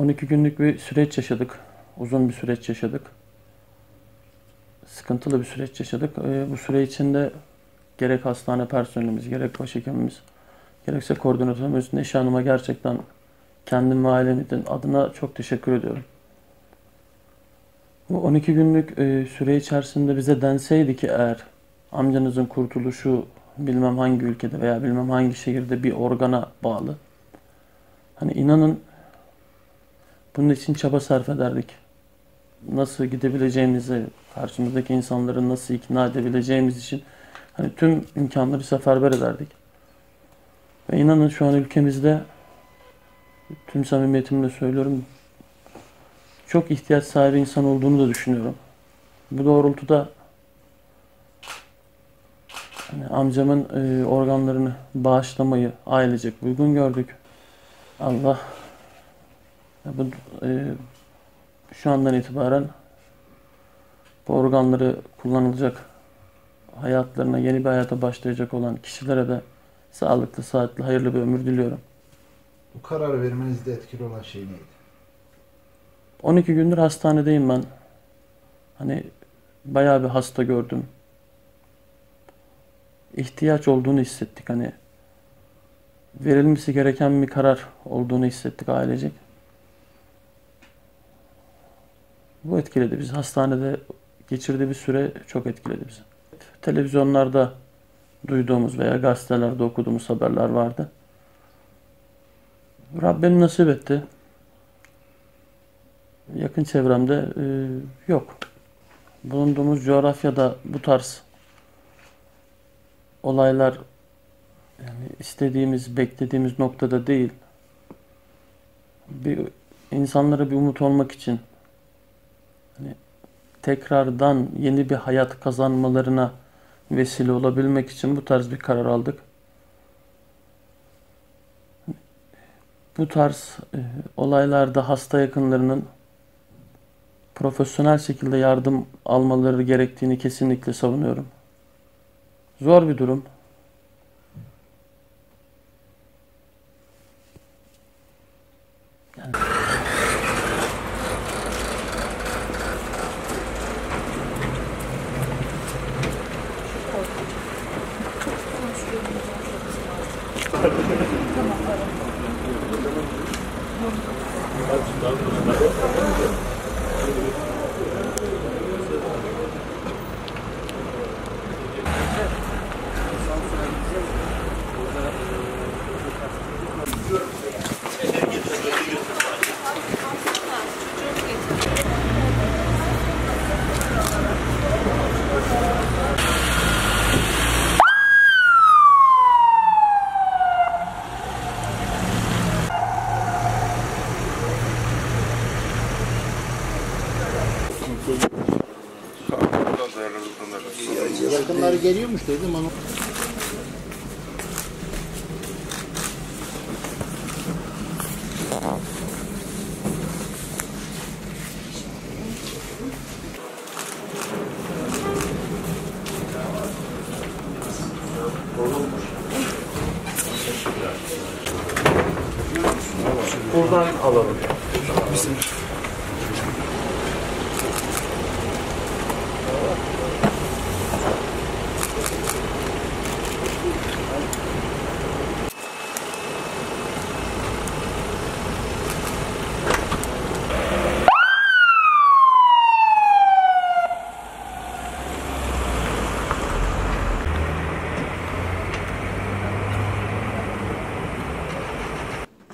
12 günlük bir süreç yaşadık. Uzun bir süreç yaşadık. Sıkıntılı bir süreç yaşadık. Ee, bu süre içinde gerek hastane personelimiz, gerek başhekimimiz, gerekse koordinatörümüz Neşe Hanım'a gerçekten kendim ve ailemizin adına çok teşekkür ediyorum. Bu 12 günlük e, süre içerisinde bize denseydi ki eğer amcanızın kurtuluşu bilmem hangi ülkede veya bilmem hangi şehirde bir organa bağlı. Hani inanın bunun için çaba sarf ederdik. Nasıl gidebileceğimizi, karşımızdaki insanları nasıl ikna edebileceğimiz için hani tüm imkanları seferber ederdik. Ve inanın şu an ülkemizde tüm samimiyetimle söylüyorum çok ihtiyaç sahibi insan olduğunu da düşünüyorum. Bu doğrultuda hani amcamın e, organlarını bağışlamayı ailecek uygun gördük. Allah bu e, şu andan itibaren bu organları kullanılacak hayatlarına yeni bir hayata başlayacak olan kişilere de sağlıklı, saatli, hayırlı bir ömür diliyorum. Bu karar vermenizde etkili olan şey neydi? 12 gündür hastanedeyim ben. Hani bayağı bir hasta gördüm. İhtiyaç olduğunu hissettik hani. Verilmesi gereken bir karar olduğunu hissettik ailecek. Bu etkiledi bizi. Hastanede geçirdiği bir süre çok etkiledi bizi. Televizyonlarda duyduğumuz veya gazetelerde okuduğumuz haberler vardı. Rabbim nasip etti. Yakın çevremde e, yok. Bulunduğumuz coğrafyada bu tarz olaylar yani istediğimiz, beklediğimiz noktada değil. Bir insanlara bir umut olmak için hani tekrardan yeni bir hayat kazanmalarına vesile olabilmek için bu tarz bir karar aldık. Bu tarz e, olaylarda hasta yakınlarının profesyonel şekilde yardım almaları gerektiğini kesinlikle savunuyorum. Zor bir durum. Go. Yakınları geliyormuş dedim ama Buradan alalım.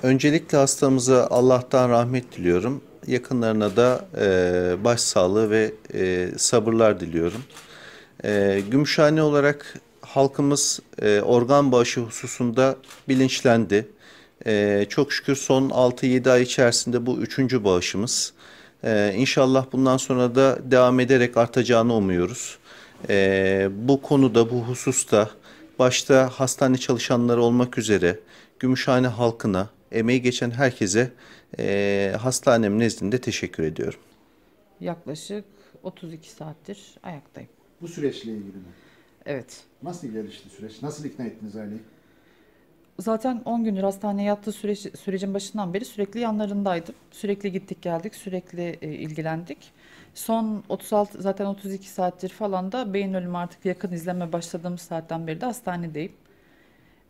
Öncelikle hastamıza Allah'tan rahmet diliyorum. Yakınlarına da e, başsağlığı ve e, sabırlar diliyorum. E, Gümüşhane olarak halkımız e, organ bağışı hususunda bilinçlendi. E, çok şükür son 6-7 ay içerisinde bu üçüncü bağışımız. E, inşallah bundan sonra da devam ederek artacağını umuyoruz. E, bu konuda, bu hususta başta hastane çalışanları olmak üzere Gümüşhane halkına, emeği geçen herkese e, hastanem nezdinde teşekkür ediyorum. Yaklaşık 32 saattir ayaktayım. bu süreçle ilgili mi? Evet. Nasıl gelişti süreç? Nasıl ikna ettiniz aileyi? zaten 10 gündür hastaneye yattığı süreç, sürecin başından beri sürekli yanlarındaydım. Sürekli gittik geldik, sürekli e, ilgilendik. Son 36 zaten 32 saattir falan da beyin ölümü artık yakın izleme başladığımız saatten beri de hastanedeyim.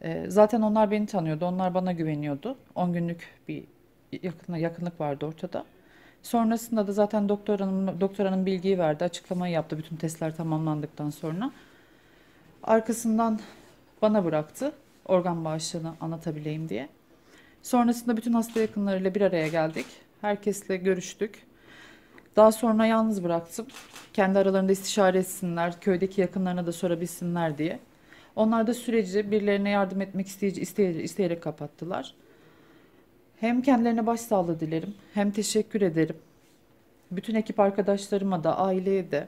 E, zaten onlar beni tanıyordu, onlar bana güveniyordu. 10 günlük bir yakın, yakınlık vardı ortada. Sonrasında da zaten doktor hanım, doktor hanım bilgiyi verdi, açıklamayı yaptı bütün testler tamamlandıktan sonra. Arkasından bana bıraktı organ bağışını anlatabileyim diye. Sonrasında bütün hasta yakınlarıyla bir araya geldik. Herkesle görüştük. Daha sonra yalnız bıraktım. Kendi aralarında istişare etsinler, köydeki yakınlarına da sorabilsinler diye. Onlar da süreci birilerine yardım etmek isteyece- isteye- isteyerek kapattılar. Hem kendilerine başsağlığı dilerim, hem teşekkür ederim. Bütün ekip arkadaşlarıma da, aileye de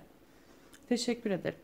teşekkür ederim.